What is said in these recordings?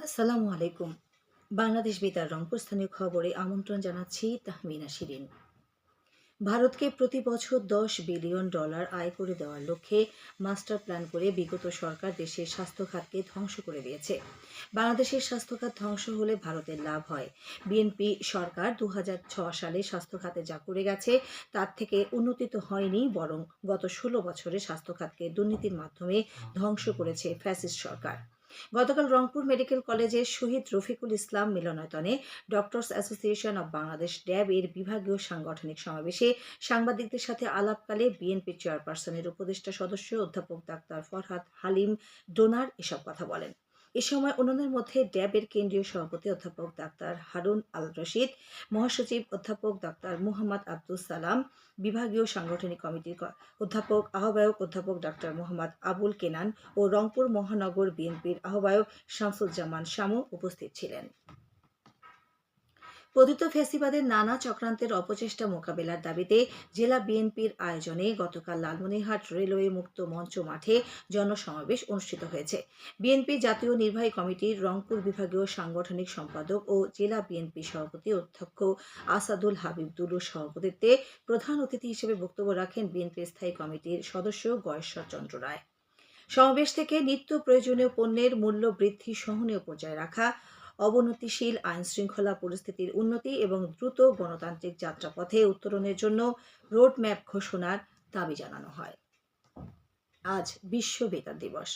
আসসালামু আলাইকুম। বাংলাদেশ বেতার রংপুর স্থানীয় খবরে আমন্ত্রণ জানাচ্ছি তাহমিনা শিরিন। ভারতকে প্রতি বছর দশ বিলিয়ন ডলার আয় করে দেওয়ার লক্ষ্যে মাস্টার প্ল্যান করে বিগত সরকার দেশের স্বাস্থ্য খাতকে ধ্বংস করে দিয়েছে। বাংলাদেশের স্বাস্থ্য খাত ধ্বংস হলে ভারতের লাভ হয়। বিএনপি সরকার দু সালে স্বাস্থ্য খাতে যা করে গেছে, তার থেকে উন্নতি তো হয়নি, বরং গত ষোলো বছরে স্বাস্থ্য খাতকে দুর্নীতির মাধ্যমে ধ্বংস করেছে ফ্যাসিস্ট সরকার। গতকাল রংপুর মেডিকেল কলেজের শহীদ রফিকুল ইসলাম মিলনায়তনে doctors association of Bangladesh DAB এর বিভাগীয় সাংগঠনিক সমাবেশে সাংবাদিকদের সাথে আলাপকালে বিএনপি চেয়ারপারসনের উপদেষ্টা সদস্য অধ্যাপক ডাক্তার ফরহাদ হালিম ডোনার এসব কথা বলেন। এ সময় অন্যদের মধ্যে ড্যাবের কেন্দ্রীয় সভাপতি অধ্যাপক ডাক্তার হারুন আল রশিদ মহাসচিব অধ্যাপক ডাক্তার মুহাম্মদ আব্দুল সালাম, বিভাগীয় সাংগঠনিক কমিটির অধ্যাপক, আহ্বায়ক অধ্যাপক ডাক্তার মোহাম্মদ আবুল কেনান ও রংপুর মহানগর বিএনপির আহ্বায়ক শামসুজ্জামান শামু উপস্থিত ছিলেন। পতিত ফেসিবাদের নানা চক্রান্তের অপচেষ্টা মোকাবেলার দাবিতে জেলা বিএনপির আয়োজনে গতকাল লালমনিরহাট রেলওয়ে মুক্ত মঞ্চ মাঠে জনসমাবেশ অনুষ্ঠিত হয়েছে। বিএনপি জাতীয় নির্বাহী কমিটির রংপুর বিভাগীয় সাংগঠনিক সম্পাদক ও জেলা বিএনপি সভাপতি অধ্যক্ষ আসাদুল হাবিব দুলুর সভাপতিত্বে প্রধান অতিথি হিসেবে বক্তব্য রাখেন বিএনপির স্থায়ী কমিটির সদস্য গয়েশ্বর চন্দ্র রায়। সমাবেশ থেকে নিত্য প্রয়োজনীয় পণ্যের মূল্য বৃদ্ধি সহনীয় পর্যায়ে রাখা অবনতিশীল আইন শৃঙ্খলা পরিস্থিতির উন্নতি এবং দ্রুত গণতান্ত্রিক যাত্রাপথে উত্তরণের জন্য রোড ম্যাপ ঘোষণার দাবি জানানো হয়। আজ বিশ্ব বেতার দিবস।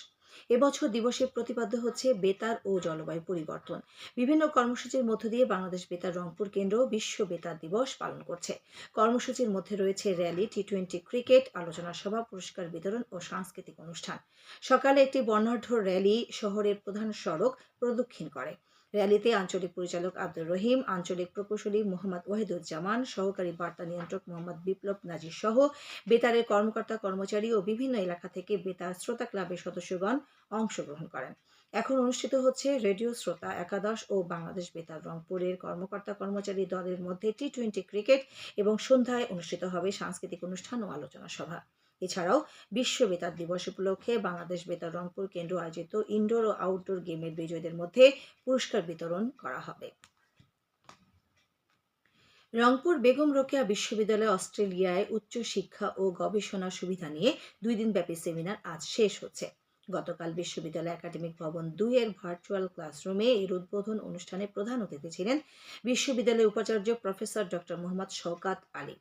এবছর দিবসের প্রতিপাদ্য হচ্ছে বেতার ও জলবায়ু পরিবর্তন। বিভিন্ন কর্মসূচির মধ্য দিয়ে বাংলাদেশ বেতার রংপুর কেন্দ্র বিশ্ব বেতার দিবস পালন করছে। কর্মসূচির মধ্যে রয়েছে র্যালি টি টোয়েন্টি ক্রিকেট, আলোচনা সভা, পুরস্কার বিতরণ ও সাংস্কৃতিক অনুষ্ঠান। সকালে একটি বর্ণাঢ্য র্যালি শহরের প্রধান সড়ক প্রদক্ষিণ করে। র্যালিতে আঞ্চলিক পরিচালক আব্দুর রহিম, আঞ্চলিক প্রকৌশলী মোহাম্মদ ওয়াহিদুজ্জামান, সহকারী বার্তা নিয়ন্ত্রক মোহাম্মদ বিপ্লব নাজির সহ বেতারের কর্মকর্তা, কর্মচারী ও বিভিন্ন এলাকা থেকে বেতার শ্রোতা ক্লাবের সদস্যগণ অংশগ্রহণ করেন। এখন অনুষ্ঠিত হচ্ছে রেডিও শ্রোতা একাদশ ও বাংলাদেশ বেতার রংপুরের কর্মকর্তা, কর্মচারী দলের মধ্যে টি টোয়েন্টি ক্রিকেট এবং সন্ধ্যায় অনুষ্ঠিত হবে সাংস্কৃতিক অনুষ্ঠান ও আলোচনা সভা। এছাড়াও বিশ্ব বেতার দিবস উপলক্ষে বাংলাদেশ বেতার রংপুর কেন্দ্র আয়োজিত ইনডোর ও আউটডোর গেমের বিজয়ীদের মধ্যে পুরস্কার বিতরণ করা হবে। রংপুর বেগম রোকেয়া বিশ্ববিদ্যালয় অস্ট্রেলিয়ায় উচ্চ শিক্ষা ও গবেষণা সুবিধা নিয়ে দুই দিনব্যাপী সেমিনার আজ শেষ হচ্ছে। গতকাল বিশ্ববিদ্যালয় একাডেমিক ভবন দুই এর ভার্চুয়াল ক্লাসরুমে এর উদ্বোধন অনুষ্ঠানে প্রধান অতিথি ছিলেন বিশ্ববিদ্যালয়ের উপাচার্য প্রফেসর ডক্টর মোহাম্মদ শওকাত আলী।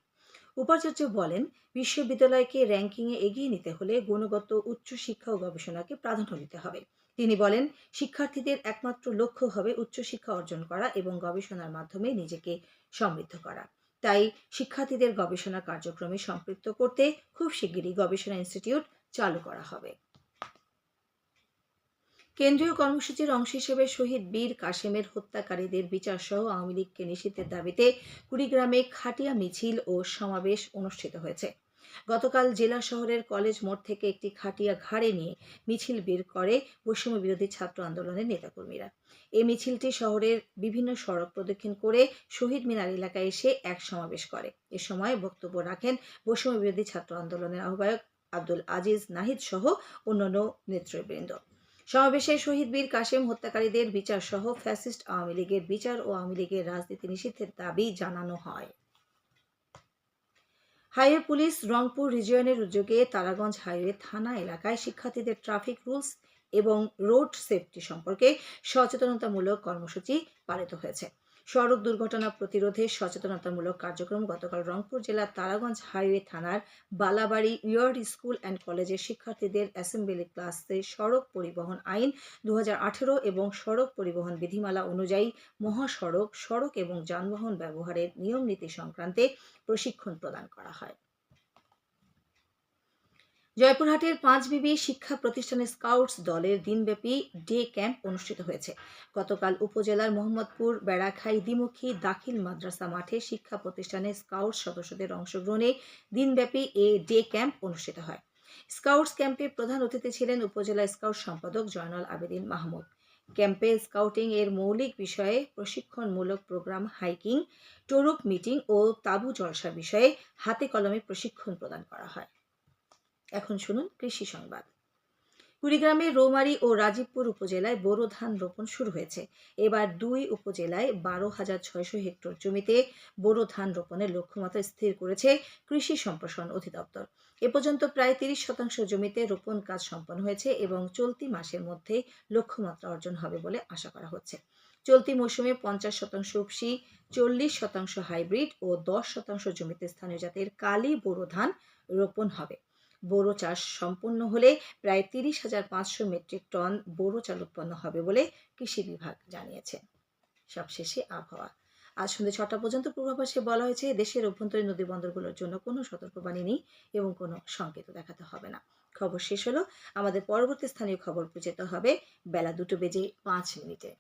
উপাচার্য বলেন, বিশ্ববিদ্যালয়কে র্যাঙ্কিংয়ে এগিয়ে নিতে হলে গুণগত উচ্চ শিক্ষা ও গবেষণাকে প্রাধান্য দিতে হবে। তিনি বলেন, শিক্ষার্থীদের একমাত্র লক্ষ্য হবে উচ্চশিক্ষা অর্জন করা এবং গবেষণার মাধ্যমে নিজেকে সমৃদ্ধ করা। তাই শিক্ষার্থীদের গবেষণা কার্যক্রমে সম্পৃক্ত করতে খুব শিগগিরই গবেষণা ইনস্টিটিউট চালু করা হবে। কেন্দ্রীয় কর্মসূচির অংশ হিসেবে শহীদ বীর কাশেমের হত্যাকারীদের বিচার সহ আওয়ামী লীগকে নিষিদ্ধের দাবিতে কুড়িগ্রামে খাটিয়া মিছিল ও সমাবেশ অনুষ্ঠিত হয়েছে। গতকাল জেলা শহরের কলেজ মোড় থেকে একটি খাটিয়া ঘাড়ে নিয়ে মিছিল বের করে বৈষম্য বিরোধী ছাত্র আন্দোলনের নেতাকর্মীরা। এই মিছিলটি শহরের বিভিন্ন সড়ক প্রদক্ষিণ করে শহীদ মিনার এলাকায় এসে এক সমাবেশ করে। এ সময় বক্তব্য রাখেন বৈষম্য বিরোধী ছাত্র আন্দোলনের আহ্বায়ক আব্দুল আজিজ নাহিদ সহ অন্যান্য নেতৃবৃন্দ। সমাবেশে শহীদ বীর কাশেম হত্যাকারীদের বিচার সহ ফ্যাসিস্ট আওয়ামী লীগের বিচার ও আওয়ামী লীগের রাজনীতি নিষিদ্ধের দাবি জানানো হয়। হাইওয়ে পুলিশ রংপুর রিজিয়নের উদ্যোগে তারাগঞ্জ হাইওয়ে থানা এলাকায় শিক্ষার্থীদের ট্রাফিক রুলস এবং রোড সেফটি সম্পর্কে সচেতনতামূলক কর্মসূচি পালিত হয়েছে। সড়ক দুর্ঘটনা প্রতিরোধে সচেতনতামূলক কার্যক্রম গতকাল রংপুর জেলার তারাগঞ্জ হাইওয়ে থানার বালাবাড়ি ইয়ার্ড স্কুল অ্যান্ড কলেজের শিক্ষার্থীদের অ্যাসেম্বলি ক্লাসে সড়ক পরিবহন আইন দু হাজার আঠেরো এবং সড়ক পরিবহন বিধিমালা অনুযায়ী মহাসড়ক, সড়ক এবং যানবাহন ব্যবহারের নিয়ম নীতি সংক্রান্তে প্রশিক্ষণ প্রদান করা হয়। জয়পুরহাটের পাঁচবিবি শিক্ষা প্রতিষ্ঠানের স্কাউটস দলের দিনব্যাপী ডে ক্যাম্প অনুষ্ঠিত হয়েছে। গতকাল উপজেলার মোহাম্মদপুর, বেড়াখাই, দ্বিমুখী, দাখিল মাদ্রাসা মাঠে শিক্ষা প্রতিষ্ঠানের স্কাউট সদস্যদের অংশগ্রহণে দিনব্যাপী এ ডে ক্যাম্প অনুষ্ঠিত হয়। স্কাউটস ক্যাম্পে প্রধান অতিথি ছিলেন উপজেলা স্কাউট সম্পাদক জয়নাল আবেদিন মাহমুদ। ক্যাম্পে স্কাউটিং এর মৌলিক বিষয়ে প্রশিক্ষণমূলক প্রোগ্রাম, হাইকিং টরুক মিটিং ও তাবু জলসা বিষয়ে হাতে কলমে প্রশিক্ষণ প্রদান করা হয়। এখন শুনুন কৃষি সংবাদ। কুড়িগ্রামের রৌমারী ও রাজীবপুর উপজেলায় বোরো ধান রোপণ শুরু হয়েছে। এবার দুই উপজেলায় বারো হাজার ছয়শো হেক্টর জমিতে বোরো ধান রোপণের লক্ষ্যমাত্রা স্থির করেছে কৃষি সম্প্রসারণ অধিদপ্তর। এ পর্যন্ত প্রায় তিরিশ শতাংশ জমিতে রোপণ কাজ সম্পন্ন হয়েছে এবং চলতি মাসের মধ্যে লক্ষ্যমাত্রা অর্জন হবে বলে আশা করা হচ্ছে। চলতি মৌসুমে পঞ্চাশ শতাংশ উপসি চল্লিশ শতাংশ হাইব্রিড ও দশ শতাংশ জমিতে স্থানীয় জাতের কালি বোরো ধান রোপণ হবে। বোরো চাষ সম্পূর্ণ হলে প্রায় তিরিশ হাজার পাঁচশো মেট্রিক টন বোরো চাল উৎপন্ন হবে বলে কৃষি বিভাগ জানিয়েছে। সবশেষে আবহাওয়া। আজ সন্ধ্যে ছটা পর্যন্ত পূর্বাভাসে বলা হয়েছে, দেশের অভ্যন্তরীণ নদী বন্দরগুলোর জন্য কোনো সতর্কবাণী নেই এবং কোনো সংকেত দেখাতে হবে না। খবর শেষ হলো। আমাদের পরবর্তী স্থানীয় খবর যেতে হবে বেলা দুটো বেজে পাঁচ মিনিটে।